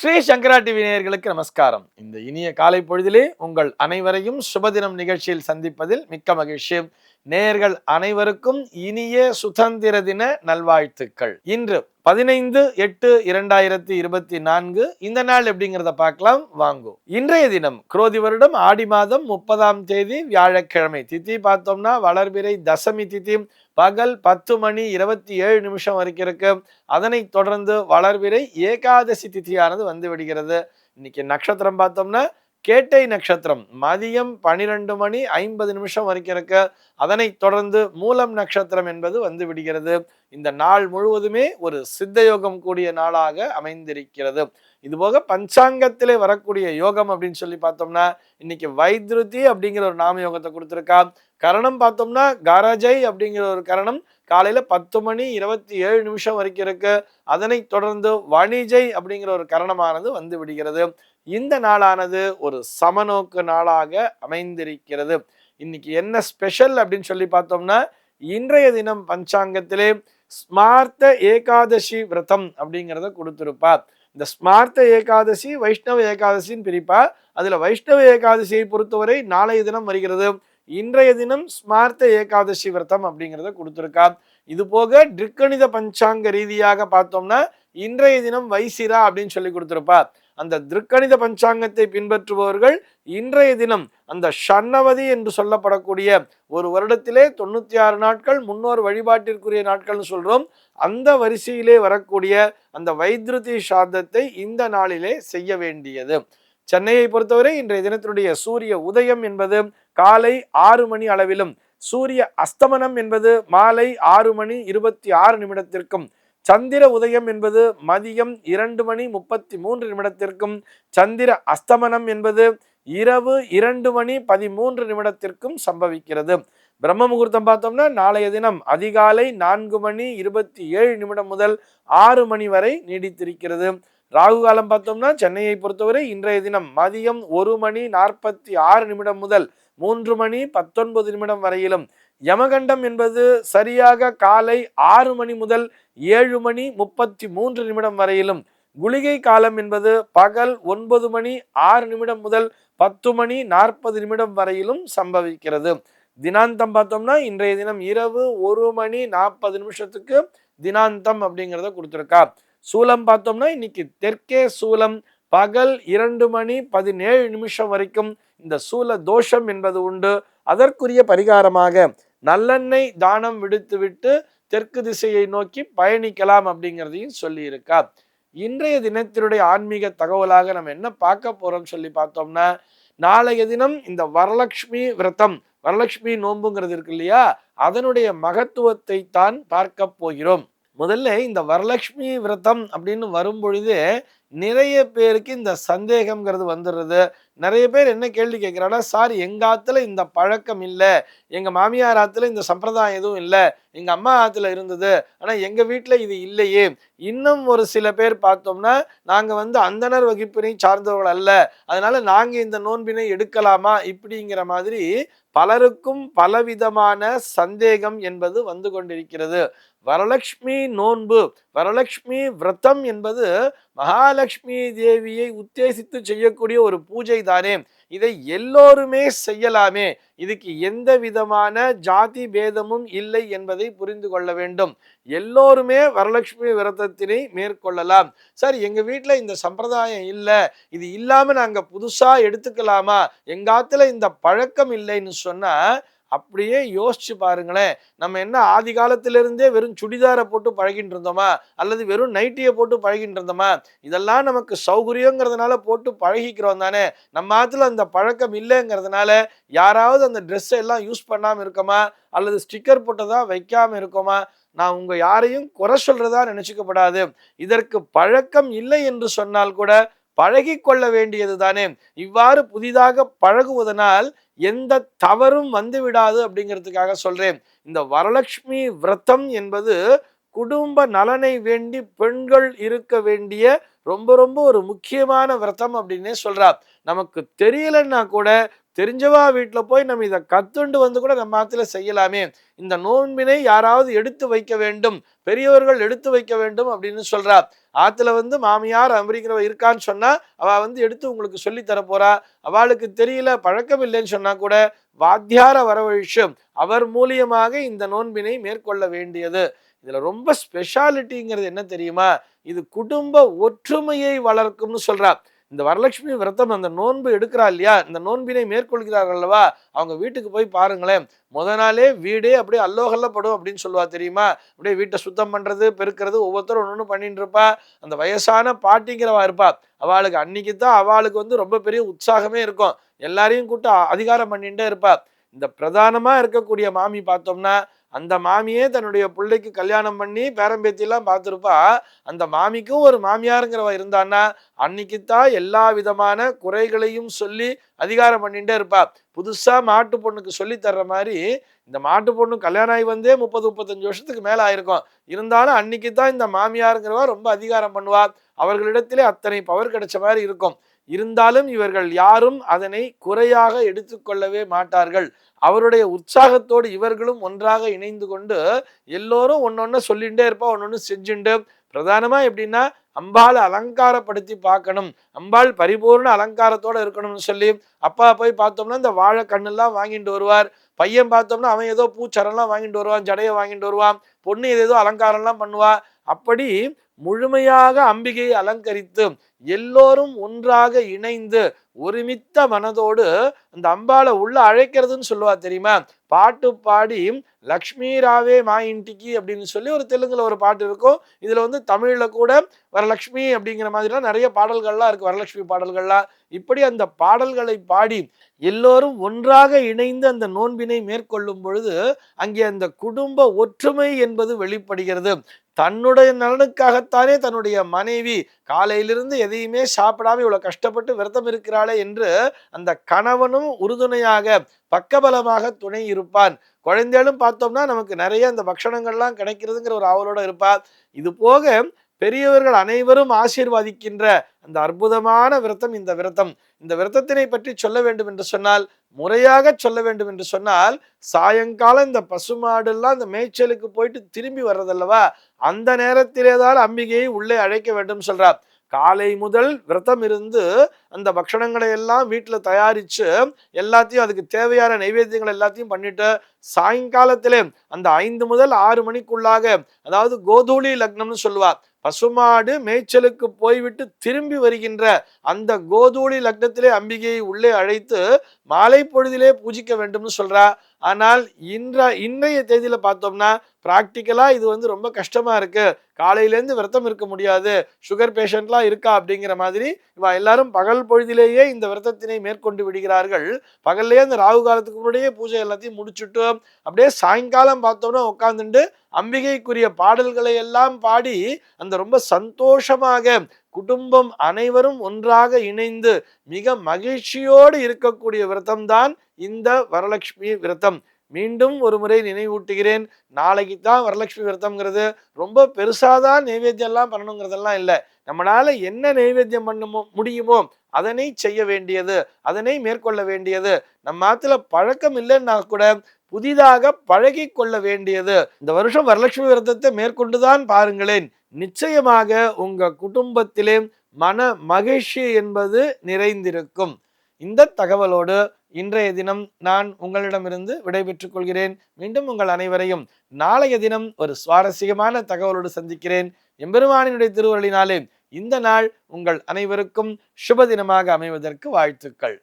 ஸ்ரீ சங்கரா TV நேயர்களுக்கு நமஸ்காரம். இந்த இனிய காலை பொழுதிலே உங்கள் அனைவரையும் சுபதினம் நிகழ்ச்சியில் சந்திப்பதில் மிக்க மகிழ்ச்சி. நேர்கள் அனைவருக்கும் இனிய சுதந்திர தின நல்வாழ்த்துக்கள். இன்று பதினைந்து எட்டு இரண்டாயிரத்தி இருபத்தி நான்கு. இந்த நாள் எப்படிங்கிறத பார்க்கலாம். வாங்கும் இன்றைய தினம் குரோதி வருடம். ஆடி மாதம் முப்பதாம் தேதி வியாழக்கிழமை. திதி பார்த்தோம்னா வளர்பிறை தசமி திதி. பகல் பத்து மணி இருபத்தி ஏழு நிமிஷம் வரைக்கும் இருக்கு. அதனை தொடர்ந்து வளர்பிறை ஏகாதசி திதியானது வந்து விடுகிறது. இன்னைக்கு நட்சத்திரம் பார்த்தோம்னா கேட்டை நட்சத்திரம். மதியம் பனிரெண்டு மணி ஐம்பது நிமிஷம் வரைக்கும் இருக்க. அதனைத் தொடர்ந்து மூலம் நட்சத்திரம் என்பது வந்து விடுகிறது. இந்த நாள் முழுவதுமே ஒரு சித்த யோகம் கூடிய நாளாக அமைந்திருக்கிறது. இதுபோக பஞ்சாங்கத்திலே வரக்கூடிய யோகம் அப்படின்னு சொல்லி பார்த்தோம்னா இன்னைக்கு வைத்ருதி அப்படிங்கிற ஒரு நாம யோகத்தை கொடுத்துருக்கா. கரணம் பார்த்தோம்னா கரஜை அப்படிங்கிற ஒரு கரணம் காலையில பத்து மணி இருபத்தி ஏழு நிமிஷம் வரைக்கும் இருக்கு. அதனைத் தொடர்ந்து வணிஜை அப்படிங்கிற ஒரு கரணமானது வந்து விடுகிறது. இந்த நாளானது ஒரு சமநோக்கு நாளாக அமைந்திருக்கிறது. இன்னைக்கு என்ன ஸ்பெஷல் அப்படின்னு சொல்லி பார்த்தோம்னா இன்றைய தினம் பஞ்சாங்கத்திலே ஸ்மார்த்த ஏகாதசி விரதம் அப்படிங்கிறத கொடுத்துருப்பார் இந்த ஸ்மார்த்த ஏகாதசி வைஷ்ணவ ஏகாதசின்னு பிரிப்பா. அதுல வைஷ்ணவ ஏகாதசியை பொறுத்தவரை நாளைய தினம் வருகிறது. இன்றைய தினம் ஸ்மார்த்த ஏகாதசி விரதம் அப்படிங்கிறத கொடுத்துருக்கா. இது போக திருக்கணித பஞ்சாங்க ரீதியாக பார்த்தோம்னா இன்றைய தினம் வைசிரா அப்படின்னு சொல்லி கொடுத்துருப்பா. அந்த திருக்கணித பஞ்சாங்கத்தை பின்பற்றுபவர்கள் இன்றைய தினம் அந்த ஷண்ணவதி என்று சொல்லப்படக்கூடிய ஒரு வருடத்திலே தொண்ணூற்றி ஆறு நாட்கள் முன்னோர் வழிபாட்டிற்குரிய நாட்கள்னு சொல்கிறோம் அந்த வரிசையிலே வரக்கூடிய அந்த வைத்ருதி சாதத்தை இந்த நாளிலே செய்ய வேண்டியது. சென்னையை பொறுத்தவரை இன்றைய தினத்தினுடைய சூரிய உதயம் என்பது காலை ஆறு மணி அளவிலும் சூரிய அஸ்தமனம் என்பது மாலை ஆறு மணி இருபத்தி ஆறு நிமிடத்திற்கும் சந்திர உதயம் என்பது மதியம் இரண்டு மணி முப்பத்தி மூன்று நிமிடத்திற்கும் சந்திர அஸ்தமனம் என்பது இரவு இரண்டு மணி பதிமூன்று நிமிடத்திற்கும் சம்பவிக்கிறது. பிரம்ம முகூர்த்தம் பார்த்தோம்னா நாளைய தினம் அதிகாலை நான்கு மணி இருபத்தி ஏழு நிமிடம் முதல் ஆறு மணி வரை நீடித்திருக்கிறது. ராகு காலம் பார்த்தோம்னா சென்னையை பொறுத்தவரை இன்றைய தினம் மதியம் ஒரு மணி நாற்பத்தி ஆறு நிமிடம் முதல் மூன்று மணி பத்தொன்பது நிமிடம் வரையிலும் யமகண்டம் என்பது சரியாக காலை ஆறு மணி முதல் ஏழு மணி முப்பத்தி மூன்று நிமிடம் வரையிலும். குளிகை காலம் என்பது பகல் ஒன்பது மணி ஆறு நிமிடம் முதல் பத்து மணி நாற்பது நிமிடம் வரையிலும் சம்பவிக்கிறது. தினாந்தம் பார்த்தோம்னா இன்றைய தினம் இரவு ஒரு மணி நாற்பது நிமிஷத்துக்கு தினாந்தம் அப்படிங்கிறத கொடுத்துருக்கா. சூலம் பார்த்தோம்னா இன்னைக்கு தெற்கே சூலம் பகல் இரண்டு மணி பதினேழு நிமிஷம் வரைக்கும் இந்த சூல தோஷம் என்பது உண்டு. அதற்குரிய பரிகாரமாக நல்லெண்ணெய் தானம் விடுத்துவிட்டு தெற்கு திசையை நோக்கி பயணிக்கலாம் அப்படிங்கிறதையும் சொல்லியிருக்கா இன்றைய தினத்தினுடைய ஆன்மீக தகவலாக நம்ம என்ன பார்க்க போறோம் சொல்லி பார்த்தோம்னா நாளைய தினம் இந்த வரலட்சுமி விரதம் வரலட்சுமி நோன்புங்கிறது இருக்கு இல்லையா? அதனுடைய மகத்துவத்தை தான் பார்க்க போகிறோம். முதல்ல இந்த வரலட்சுமி விரதம் அப்படின்னு வரும் பொழுது நிறைய பேருக்கு இந்த சந்தேகம்ங்கிறது வந்துடுறது. நிறைய பேர் என்ன கேள்வி கேட்குறாங்கன்னா சார் எங்கள் ஆற்றுல இந்த பழக்கம் இல்லை. எங்கள் மாமியார் ஆற்றுல இந்த சம்பிரதாயம் எதுவும் இல்லை. எங்கள் அம்மா ஆற்றுல இருந்தது. ஆனால் எங்கள் வீட்டில் இது இல்லையே. இன்னும் ஒரு சில பேர் பார்த்தோம்னா நாங்கள் வந்து அந்தனர் வகுப்பினை சார்ந்தவர்கள் அல்ல. அதனால் நாங்கள் இந்த நோன்பினை எடுக்கலாமா? இப்படிங்கிற மாதிரி பலருக்கும் பலவிதமான சந்தேகம் என்பது வந்து கொண்டிருக்கிறது. வரலட்சுமி நோன்பு வரலட்சுமி விரதம் என்பது மகாலட்சுமி தேவியை உத்தேசித்து செய்யக்கூடிய ஒரு பூஜை தானே இதை எல்லோருமே செய்யலாமே. இதுக்கு எந்த விதமான ஜாதி பேதமும் இல்லை என்பதை புரிந்து கொள்ள வேண்டும். எல்லோருமே வரலட்சுமி விரதத்தினை மேற்கொள்ளலாம். சார் எங்க வீட்டில் இந்த சம்பிரதாயம் இல்லை. இது இல்லாம நாங்கள் புதுசா எடுத்துக்கலாமா? எங்காத்துல இந்த பழக்கம் இல்லைன்னு சொன்னா அப்படியே யோசிச்சு பாருங்களேன். நம்ம என்ன ஆதி காலத்திலிருந்தே வெறும் சுடிதாரை போட்டு பழகிட்டு இருந்தோமா? அல்லது வெறும் நைட்டியை போட்டு பழகிட்டு இருந்தோமா? இதெல்லாம் நமக்கு சௌகரியங்கிறதுனால போட்டு பழகிக்கிறோம் தானே. நம்ம ஆத்துல அந்த பழக்கம் இல்லைங்கிறதுனால யாராவது அந்த ட்ரெஸ்ஸை எல்லாம் யூஸ் பண்ணாமல் இருக்கோமா? அல்லது ஸ்டிக்கர் போட்டதா வைக்காமல் இருக்கோமா? நான் உங்க யாரையும் குறை சொல்றதா நினைச்சுக்கப்படாது. இதற்கு பழக்கம் இல்லை என்று சொன்னால் கூட பழகி கொள்ள வேண்டியது தானே இவ்வாறு புதிதாக பழகுவதனால் எந்த தவறும் வந்து விடாது அப்படிங்கிறதுக்காக சொல்றேன். இந்த வரலட்சுமி விரதம் என்பது குடும்ப நலனை வேண்டி பெண்கள் இருக்க வேண்டிய ரொம்ப ரொம்ப ஒரு முக்கியமான விரதம் அப்படின்னே சொல்றா. நமக்கு தெரியலன்னா கூட தெரிஞ்சவா வீட்டில் போய் நம்ம இதை கத்துண்டு வந்து கூட நம்ம ஆத்துல செய்யலாமே. இந்த நோன்பினை யாராவது எடுத்து வைக்க வேண்டும். பெரியவர்கள் எடுத்து வைக்க வேண்டும் அப்படின்னு சொல்றா. ஆத்துல வந்து மாமியார் அமெரிக்கிறவ இருக்கான்னு சொன்னா அவ வந்து எடுத்து உங்களுக்கு சொல்லி தரப்போறா அவளுக்கு தெரியல பழக்கம் இல்லைன்னு சொன்னா கூட வாத்தியார வரவழிச்சு அவர் மூலியமாக இந்த நோன்பினை மேற்கொள்ள வேண்டியது. இதுல ரொம்ப ஸ்பெஷாலிட்டிங்கிறது என்ன தெரியுமா? இது குடும்ப ஒற்றுமையை வளர்க்கும்னு சொல்றா. இந்த வரலட்சுமி விரதம் அந்த நோன்பு எடுக்கிறா இல்லையா? இந்த நோன்பினை மேற்கொள்கிறார்கள் அல்லவா? அவங்க வீட்டுக்கு போய் பாருங்களேன். முத நாளே வீடே அப்படியே அல்லோகல்லப்படும் அப்படின்னு சொல்லுவா தெரியுமா? அப்படியே வீட்டை சுத்தம் பண்ணுறது பெருக்கிறது ஒவ்வொருத்தரும் ஒன்று ஒன்று பண்ணிட்டு இருப்பா. அந்த வயசான பாட்டிங்கிறவா இருப்பா. அவளுக்கு அன்னைக்கு தான் அவளுக்கு வந்து ரொம்ப பெரிய உற்சாகமே இருக்கும். எல்லாரையும் கூட்ட அதிகாரம் பண்ணிட்டே இருப்பா. இந்த பிரதானமாக இருக்கக்கூடிய மாமி பார்த்தோம்னா அந்த மாமியே தன்னுடைய பிள்ளைக்கு கல்யாணம் பண்ணி பேரம்பேத்தியெல்லாம் பார்த்துருப்பா. அந்த மாமிக்கும் ஒரு மாமியாருங்கிறவ இருந்தான்னா அன்னைக்குத்தான் எல்லா விதமான குறைகளையும் சொல்லி அதிகாரம் பண்ணிட்டே இருப்பா. புதுசாக மாட்டு பொண்ணுக்கு சொல்லி தர்ற மாதிரி இந்த மாட்டு பொண்ணு கல்யாணம் ஆகி வந்தே முப்பது முப்பத்தஞ்சு வருஷத்துக்கு மேலே ஆயிருக்கும். இருந்தாலும் அன்னைக்கு தான் இந்த மாமியாருங்கிறவா ரொம்ப அதிகாரம் பண்ணுவா. அவர்களிடத்திலே அத்தனை பவர் கிடைச்ச மாதிரி இருக்கும். இருந்தாலும் இவர்கள் யாரும் அதனை குறையாக எடுத்துக்கொள்ளவே மாட்டார்கள். அவருடைய உற்சாகத்தோடு இவர்களும் ஒன்றாக இணைந்து கொண்டு எல்லோரும் ஒன்னொன்னு சொல்லிகிட்டே இருப்பா ஒன்னொன்னு செஞ்சுண்டு. பிரதானமா எப்படின்னா அம்பாளை அலங்காரப்படுத்தி பார்க்கணும். அம்பாள் பரிபூர்ண அலங்காரத்தோட இருக்கணும்னு சொல்லி அப்பா போய் பார்த்தோம்னா இந்த வாழை கண்ணெல்லாம் வாங்கிட்டு வருவார். பையன் பார்த்தோம்னா அவன் ஏதோ பூச்சரம்லாம் வாங்கிட்டு வருவான் ஜடையை வாங்கிட்டு வருவான். பொண்ணு ஏதேதோ அலங்காரம்லாம் பண்ணுவா. அப்படி முழுமையாக அம்பிகையை அலங்கரித்து எல்லோரும் ஒன்றாக இணைந்து ஒருமித்த மனதோடு அந்த அம்பாளை உள்ள அழைக்கிறதுன்னு சொல்லுவா தெரியுமா? பாட்டு பாடி லக்ஷ்மி ராவே மா இன்டிக்கு அப்படின்னு சொல்லி ஒரு தெலுங்குல ஒரு பாட்டு இருக்கும். இதுல வந்து தமிழ்ல கூட வரலட்சுமி அப்படிங்கிற மாதிரிலாம் நிறைய பாடல்கள்லாம் இருக்கு. வரலட்சுமி பாடல்கள்லாம். இப்படி அந்த பாடல்களை பாடி எல்லோரும் ஒன்றாக இணைந்து அந்த நோன்பினை மேற்கொள்ளும் பொழுது அங்கே அந்த குடும்ப ஒற்றுமை என்பது வெளிப்படுகிறது. தன்னுடைய நலனுக்காகத்தானே தன்னுடைய மனைவி காலையிலிருந்து எதையுமே சாப்பிடாம இவ்வளவு கஷ்டப்பட்டு விரதம் இருக்கிறாளே என்று அந்த கணவனும் உறுதுணையாக பக்கபலமாக துணை இருப்பான். குழந்தைகளும் பார்த்தோம்னா நமக்கு நிறைய அந்த பக்ஷணங்கள்லாம் கிடைக்கிறதுங்கிற ஒரு ஆவலோட இருப்பா. இது போக பெரியவர்கள் அனைவரும் ஆசீர்வாதிக்கின்ற அந்த அற்புதமான விரதம் இந்த விரதம். இந்த விரதத்தினை பற்றி சொல்ல வேண்டும் என்று சொன்னால் முறையாக சொல்ல வேண்டும் என்று சொன்னால் சாயங்காலம் இந்த பசுமாடெல்லாம் இந்த மேய்ச்சலுக்கு போயிட்டு திரும்பி வர்றதல்லவா? அந்த நேரத்திலே தான் அம்பிகையை உள்ளே அழைக்க வேண்டும் சொல்றார். காலை முதல் விரதம் இருந்து அந்த பக்ஷணங்களை எல்லாம் வீட்டில் தயாரித்து எல்லாத்தையும் அதுக்கு தேவையான நைவேத்தியங்கள் எல்லாத்தையும் பண்ணிட்டு சாயங்காலத்திலே அந்த ஐந்து முதல் ஆறு மணிக்குள்ளாக அதாவது கோதூளி லக்னம்னு சொல்லுவார் பசுமாடு மேய்ச்சலுக்கு போய்விட்டு திரும்பி வருகின்ற அந்த கோதூளி லக்னத்திலே அம்பிகையை உள்ளே அழைத்து மாலை பொழுதிலே பூஜிக்க வேண்டும்னு சொல்றா. ஆனால் இன்ற இன்றைய தேதியில பார்த்தோம்னா ப்ராக்டிக்கலா இது வந்து ரொம்ப கஷ்டமா இருக்கு. காலையிலேருந்து விரதம் இருக்க முடியாது. சுகர் பேஷண்ட்லாம் இருக்கா அப்படிங்கிற மாதிரி இவா எல்லாரும் பகல் பொழுதிலேயே இந்த விரதத்தினை மேற்கொண்டு விடுகிறார்கள். பகல்லையே அந்த ராகு காலத்துக்கு முன்னாடியே பூஜை எல்லாத்தையும் முடிச்சுட்டு அப்படியே சாயங்காலம் பார்த்தோம்னா உட்காந்துட்டு அம்பிகைக்குரிய பாடல்களை எல்லாம் பாடி அந்த ரொம்ப சந்தோஷமாக குடும்பம் அனைவரும் ஒன்றாக இணைந்து மிக மகிழ்ச்சியோடு இருக்கக்கூடிய விரதம் தான் இந்த வரலட்சுமி விரதம். மீண்டும் ஒரு முறை நினைவூட்டுகிறேன். நாளைக்கு தான் வரலட்சுமி விரதம்ங்கிறது ரொம்ப பெருசாதான் நைவேத்தியம் எல்லாம் பண்ணணுங்கிறதெல்லாம் இல்லை. நம்மளால என்ன நைவேத்தியம் பண்ணுமோ முடியுமோ அதனை செய்ய வேண்டியது அதனை மேற்கொள்ள வேண்டியது. நம்ம ஆத்துல பழக்கம் இல்லைன்னா கூட புதிதாக பழகி கொள்ள வேண்டியது இந்த வருஷம் வரலட்சுமி விரதத்தை மேற்கொண்டுதான் பாருங்களேன். நிச்சயமாக உங்க குடும்பத்திலே மன மகிழ்ச்சி என்பது நிறைந்திருக்கும். இந்த தகவலோடு இன்றைய தினம் நான் உங்களிடமிருந்து விடைபெற்றுக் கொள்கிறேன். மீண்டும் உங்கள் அனைவரையும் நாளைய தினம் ஒரு சுவாரஸ்யமான தகவலோடு சந்திக்கிறேன். எம்பெருமானினுடைய திருவருளினாலே இந்த நாள் உங்கள் அனைவருக்கும் சுப தினமாக அமைவதற்கு வாழ்த்துக்கள்.